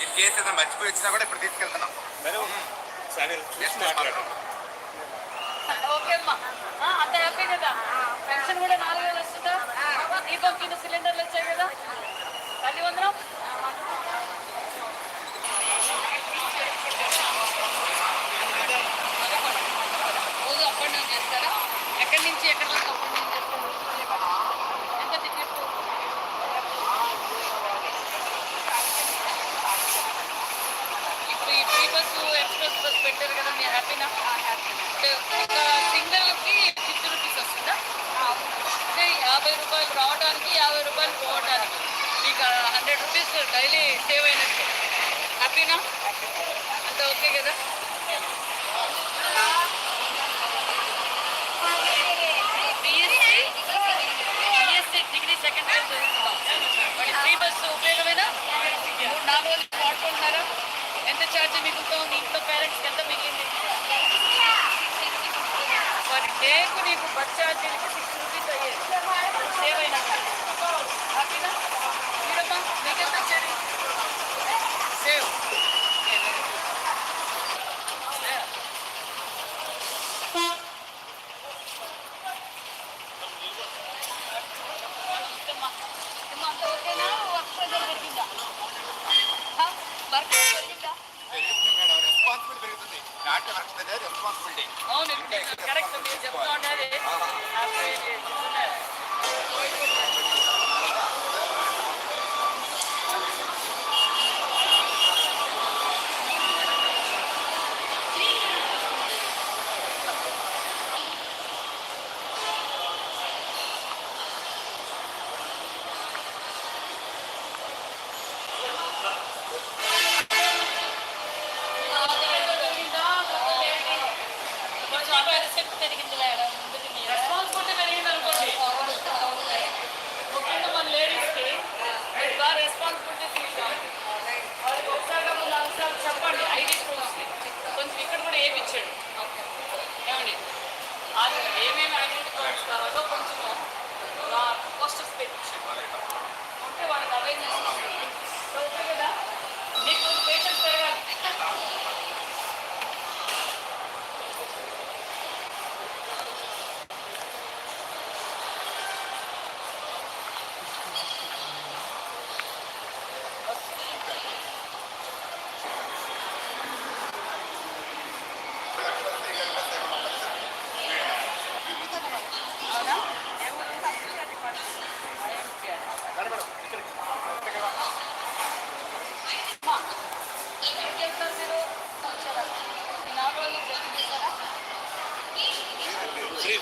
In case ఏదైనా మర్చిపోయి వచ్చినా కూడా ఇప్పుడు తీసుకెళ్తున్నాం మేడం సరే చూసి మాట్లాడండి ఓకే అమ్మా. ఆ, అంత హ్యాపీ కదా? పెన్షన్ కూడా నాలుగు వేలు వస్తుందా? దీపం కింద సిలిండర్లు వచ్చాయి కదా? తల్లి వందరం రోజు అప్ అండ్ డౌన్ చేస్తారా ఎక్కడి నుంచి ఎక్కడి వరకు అప్ అండ్ డౌన్ చేస్తారు ఎంత టికెట్ ఇప్పుడు ఈ ఫ్రీ బస్సు ఎక్స్ప్రెస్ బస్ పెట్టారు కదా మీరు హ్యాపీనా అంటే ఒక సింగిల్కి ఫిఫ్టీ రూపీస్ వస్తుందా అంటే యాభై రూపాయలు రావడానికి యాభై రూపాయలు పోవడానికి మీకు హండ్రెడ్ రూపీస్ డైలీ సేవ్ అయినట్టు. హ్యాపీనా? అంత ఓకే కదా? BSc BSc degree second year చదువుతున్నాం. మరి ఫ్రీ బస్సు ఉపయోగమేనా? మూడు నాలుగు రోజులు వాడుకుంటున్నారా ఎంత ఛార్జ్ మీకు? ఉంది ఇంట్లో పేరెంట్స్కి ఎంత మిగిలింది మరి డేకు నీకు బస్ ఛార్జీలకి సిక్స్ రూపీస్ అయ్యేది సేవ్ అయినా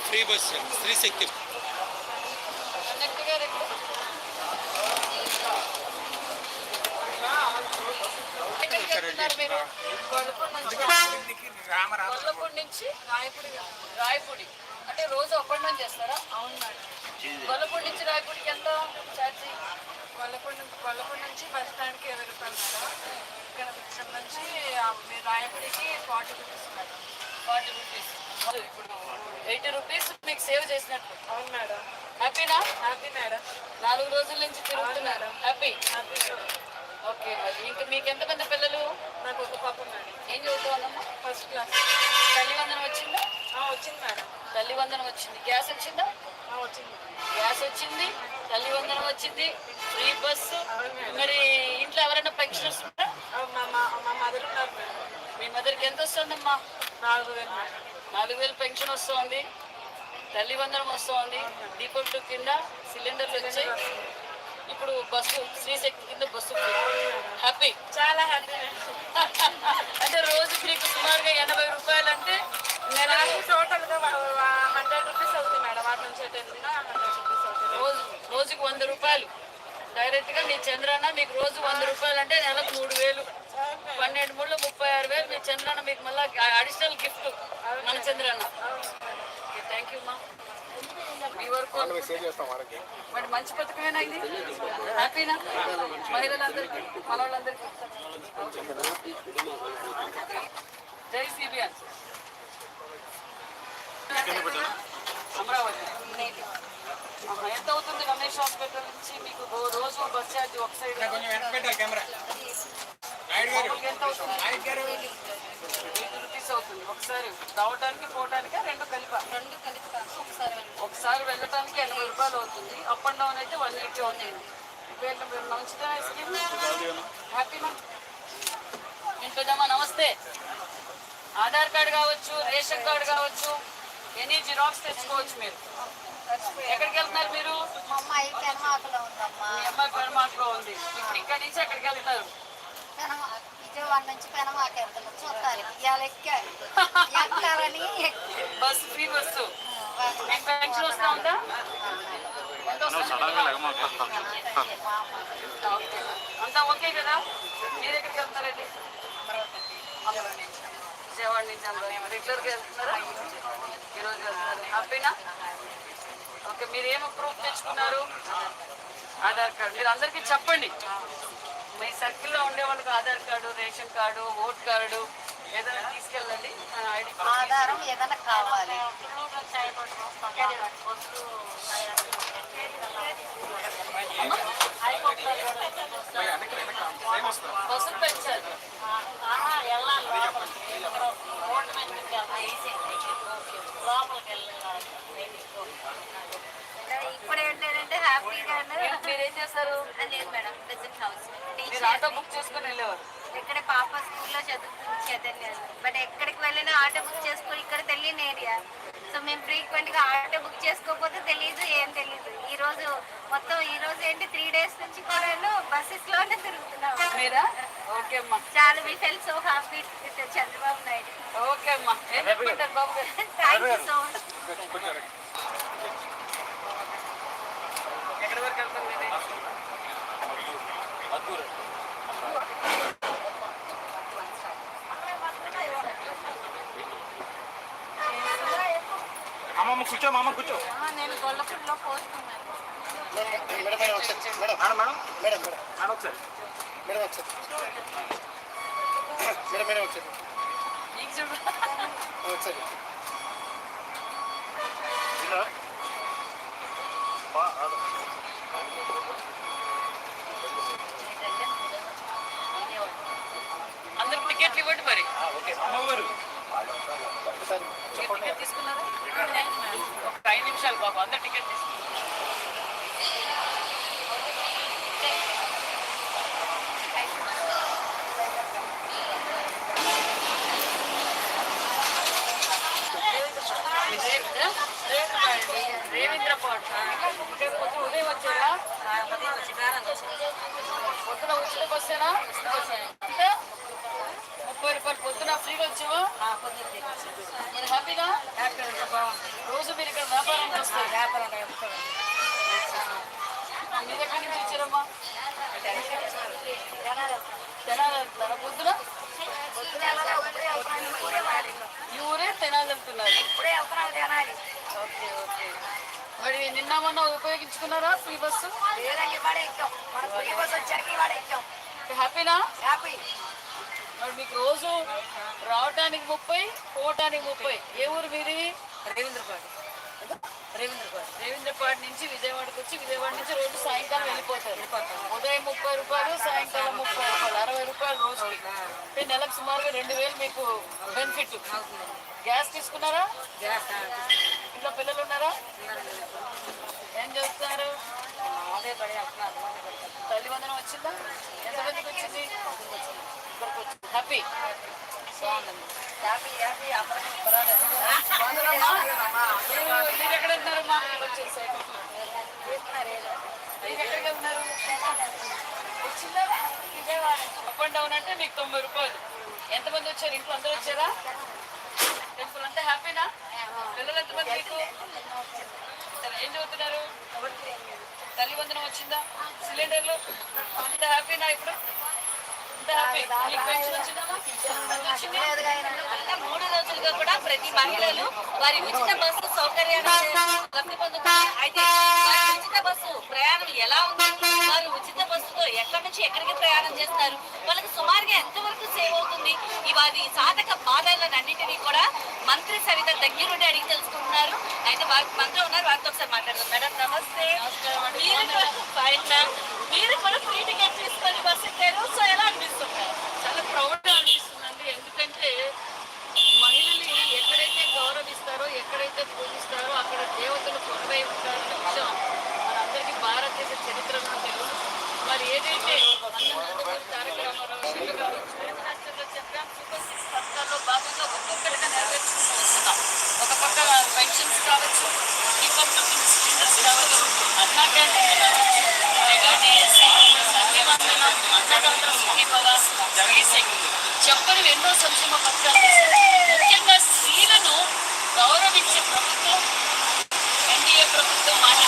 ఫ్రీ బస్ స్త్రీశక్తి మీరు నుంచి నుంచి రాయపూడి రాయపూడి అంటే రోజు అప్ చేస్తారా అవును మేడం గొల్లపూడి నుంచి రాయపూడికి ఎంత ఛార్జీ గొల్లపూడి నుంచి గొల్లపూడి నుంచి బస్ స్టాండ్కి ఇరవై రూపాయలు మేడం ఇక్కడ ఇక్కడ నుంచి మీరు రాయపూడికి forty rupees madam. Forty rupees. ఇప్పుడు ఎయిటీ రూపీస్ మీకు సేవ్ చేసినట్టు. అవును మేడం. హ్యాపీనా happy madam. నాలుగు రోజుల నుంచి తిరుగుతున్నారు. హ్యాపీ హ్యాపీ ఓకే మరి. ఇంకా మీకు ఎంతమంది పిల్లలు? నాకు ఒక పాప మేడం ఏం చదువుతావన్నమ్మా ఫస్ట్ క్లాస్ తల్లి వందనం వచ్చిందా? వచ్చింది మేడం. తల్లి వందనం వచ్చింది. గ్యాస్ వచ్చిందా? వచ్చింది గ్యాస్ వచ్చింది. తల్లి వందనం వచ్చింది. Free bus. మరి ఇంట్లో ఎవరైనా పెన్షనర్స్ ఉన్నారా మా మదర్ ఉన్నారు మేడం. మీ మదర్కి ఎంత వస్తుందమ్మా? నాలుగు వేలు మేడం. నాలుగు వేలు పెన్షన్ వస్తుంది తల్లి వందనం వస్తుంది. దీపం టూ కింద సిలిండర్లు వచ్చాయి ఇప్పుడు బస్సు శ్రీశక్తి కింద బస్సు హ్యాపీ చాలా హ్యాపీ అంటే రోజుకి మీకు సుమారుగా ఎనభై రూపాయలు అంటే నాకు టోటల్గా హండ్రెడ్ రూపీస్ అవుతుంది మేడం. వాటి నుంచి ఎటు వెళ్ళినా హండ్రెడ్ రూపీస్ అవుతుంది రోజు రోజుకి వంద రూపాయలు. డైరెక్ట్గా మీ చంద్రన్న మీకు రోజు వంద రూపాయలు అంటే నెలకు మూడు వేలు. పన్నెండు మూడు ముప్పై ఆరు వేలు మీ చంద్రన్న మీకు మళ్ళీ అడిషనల్ గిఫ్ట్ మన చంద్రన్న. థ్యాంక్ యూ మా మీ వరకు మరి మంచి పథకమేనా ఇది? హ్యాపీనా మహిళలందరికీ మన వాళ్ళందరికీ జై సిబిఎన్. అమరావతి. ఎంత అవుతుంది రమేష్ హాస్పిటల్ నుంచి? మీకు రోజు బస్ ఛార్జ్ ఒక సైడ్. రూపీస్ అవుతుంది. ఒకసారి రావడానికి పోవడానికి రెండు కలిప? రెండు కలిపి. ఒకసారి వెళ్ళటానికి ఎనభై రూపాయలు అవుతుంది. అప్ అండ్ డౌన్ అయితే వన్ ఎయిటీ అవుతుంది వీళ్ళు మీరు మంచిదా స్కీమ్ హ్యాపీ మంత్ వింటున్నామా నమస్తే. ఆధార్ కార్డు కావచ్చు రేషన్ కార్డు కావచ్చు ఎనీ జిరాక్స్ తెచ్చుకోవచ్చు మీరు. ఎక్కడికి వెళ్తున్నారు మీరు? మీ అమ్మాయి పెరమాకులో ఉంది. ఇప్పుడు ఇక్కడి నుంచి ఎక్కడికి వెళ్తారు? పెనమా విజయవాడ నుంచి పెనమాక వెళ్తున్నాం చూస్తారు. ఇవాళ ఎక్కారు ఎక్కాలని బస్సు ఫ్రీ బస్సు. ఉందా. అంతా ఓకే కదా? మీరు ఎక్కడికి వెళ్తారండి? విజయవాడ నుంచి అందరూ రెగ్యులర్గా వెళ్తున్నారా? ఈరోజు వెళ్తున్నారు హ్యాపీనా? ఓకే మీరు ఏమి ప్రూఫ్ తెచ్చుకున్నారు? ఆధార్ కార్డు. మీరు అందరికీ చెప్పండి. మీ సర్కిల్లో ఉండే వాళ్ళకి Aadhaar card ration card vote card ఏదైనా తీసుకెళ్ళండి. మన ఐడి ఆధారం ఏదైనా కావాలి. బస్సులు పెంచారు ఇప్పుడు ఏంటంటే హ్యాపీగా మీరు- చేస్తారు? లేదు మేడం ప్రెసెంట్ హౌస్ మీరు ఆటో బుక్ చేసుకుని వెళ్ళేవారు? ఇక్కడ పాప స్కూల్లో చదువుతుంది చదివాను బట్ ఎక్కడికి వెళ్ళినా ఆటో బుక్ చేసుకొని ఇక్కడ తెలియని ఏరియా సో మేము ఫ్రీక్వెంట్గా ఆటో బుక్ చేసుకోకపోతే తెలియదు ఏం తెలియదు ఈ రోజు మొత్తం ఈ రోజు ఏంటి త్రీ డేస్ నుంచి కూడా బస్సెస్లోనే తిరుగుతున్నాం చాలా మీ feel so happy Chandrababu Naidu. Okay అమ్మా. థ్యాంక్ యూ సో మచ్ ఎక్కడి వరకు వెళ్తారు మీది అమ్మమ్మ కూర్చో మామ కూర్చో నేను గొల్లపూడిలో పోస్తున్నాను మేడం మేడం ఒకసారి madam madam madam madam madam ఒకసారి మేడం ఒకసారి మేడం మేడం ఒకసారి నీకు చూడు ఒకసారి ఇలా బా- అదో. అందరికి టికెట్లు ఇవ్వండి మరి ఓకే అమ్మగారు ఒకసారి మీరు టికెట్ తీసుకున్నారా ఒక ఐదు నిమిషాలు బాబు అందరు టికెట్ తీసుకున్నారు రేవేంద్ర పాట్. ఉదయం వచ్చారా పొద్దున ఉచిత బస్సేనా అంటే ముప్పై వచ్చావా మీరు హ్యాపీగా? రోజు మీరు ఇక్కడ వ్యాపారం చేస్తారు వ్యాపారం మీరు ఎక్కడి నుంచి వచ్చారమ్మా. తెనాలి వెళ్తున్నారా? పొద్దున? ఈ ఊరే తెనాలి వెళ్తున్నారు. ఇప్పుడే వెళ్తున్నాం జనాలు ఓకే ఓకే. మరి నిన్న మొన్న ఉపయోగించుకున్నారా ఫ్రీ బస్సు? హ్యాపీనా? హ్యాపీ. మీకు రోజు రావటానికి ముప్పై పోవటానికి ముప్పై. ఏ ఊరు మీది? రేవేంద్రపాడు. రేవేంద్రపాడు. రేవేంద్రపాడు నుంచి విజయవాడకి వచ్చి విజయవాడ నుంచి రోజు సాయంకాలం వెళ్ళిపోతారు. ఉదయం ముప్పై రూపాయలు సాయంకాలం ముప్పై రూపాయలు అరవై రూపాయలు రోజు అంటే నెలకు సుమారుగా రెండు వేలు మీకు బెనిఫిట్ గ్యాస్ తీసుకున్నారా? ఇంట్లో పిల్లలు ఉన్నారా? ఏం చేస్తున్నారు? తల్లి వందనం వచ్చిందా? ఎంతమందికి వచ్చింది. హ్యాపీ హ్యాపీ హ్యాపీ మీరు ఎక్కడ వెళ్తున్నారు మా వచ్చేసి మీరు ఎక్కడికి వెళ్తున్నారు వచ్చిందా అప్ అండ్ డౌన్ అంటే మీకు తొంభై రూపాయలు ఎంతమంది వచ్చారు ఇంట్లో అందరూ వచ్చారా టెంపుల్ అంతా హ్యాపీనా పిల్లలు ఎంతమంది మీకు సరే, ఏం చదువుతున్నారు తల్లి వందనం వచ్చిందా సిలిండర్లు అంత హ్యాపీనా ఇప్పుడు. మూడు రోజులుగా కూడా ప్రతి మహిళలు వారి ఉచిత బస్సు సౌకర్యాన్ని లబ్ధి పొందుతున్నారు. అయితే ఉచిత బస్సు ప్రయాణం ఎలా ఉంది? వారు ఉచిత బస్సుతో ఎక్కడి నుంచి ఎక్కడికి ప్రయాణం చేస్తారు? వాళ్ళకి సుమారుగా ఎంతవరకు సేవ్ అవుతుంది? వారి సాధక బాధలను అన్నింటినీ కూడా మంత్రి సవిత దగ్గరుండి అడిగి తెలుసుకుంటున్నారు. అయితే వారి మంత్రి ఉన్నారు. వారితో ఒకసారి మాట్లాడదాం. మేడం నమస్తే. మీరు కూడా. మీరు కూడా ఫ్రీ టికెట్ తీసుకొని బస్సు ఎక్కారు. సో ఎలా అనిపిస్తుంది? ఎక్కడైతే పూజిస్తారో అక్కడ దేవతలు కొలువై ఉంటారని విషయం మనందరికీ భారతదేశ చరిత్రలో తెలుసు. మరి ఏదైతే ఒక కావచ్చు చెప్పని ఎన్నో సంక్షేమ పథకాలు ముఖ్యంగా స్త్రీలను గౌరవించే ప్రభుత్వం ఎన్డీఏ ప్రభుత్వం మాట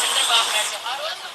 చంద్రబాబు నాయుడు ఆ రోజు